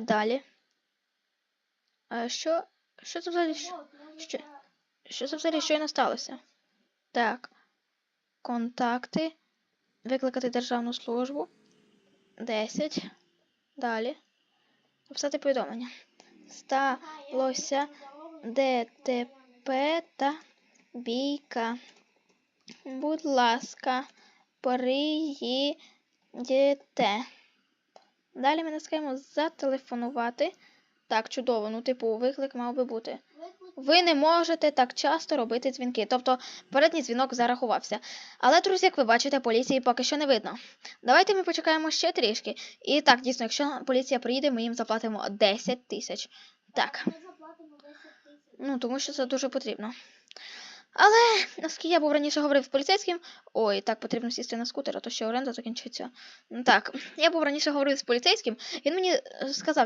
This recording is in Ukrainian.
Далі. А що? Що це взагалі? Що, що, що це взагалі щойно сталося? Так. Контакти. Викликати державну службу. 10. Далі. Написати повідомлення. Сталося ДТП та бійка. Будь ласка, приїдете. Далі ми натискаємо зателефонувати. Так, чудово. Ну, типу, виклик мав би бути. Ви не можете так часто робити дзвінки. Тобто передній дзвінок зарахувався. Але, друзі, як ви бачите, поліції поки що не видно. Давайте ми почекаємо ще трішки. І так, дійсно, якщо поліція приїде, ми їм заплатимо 10 тисяч. Так. Ми заплатимо 10 тисяч. Ну, тому що це дуже потрібно. Але, наскільки я був раніше говорив з поліцейським, ой, так, потрібно сісти на скутер, а то ще оренда закінчиться. Так, я був раніше говорив з поліцейським, він мені е, сказав,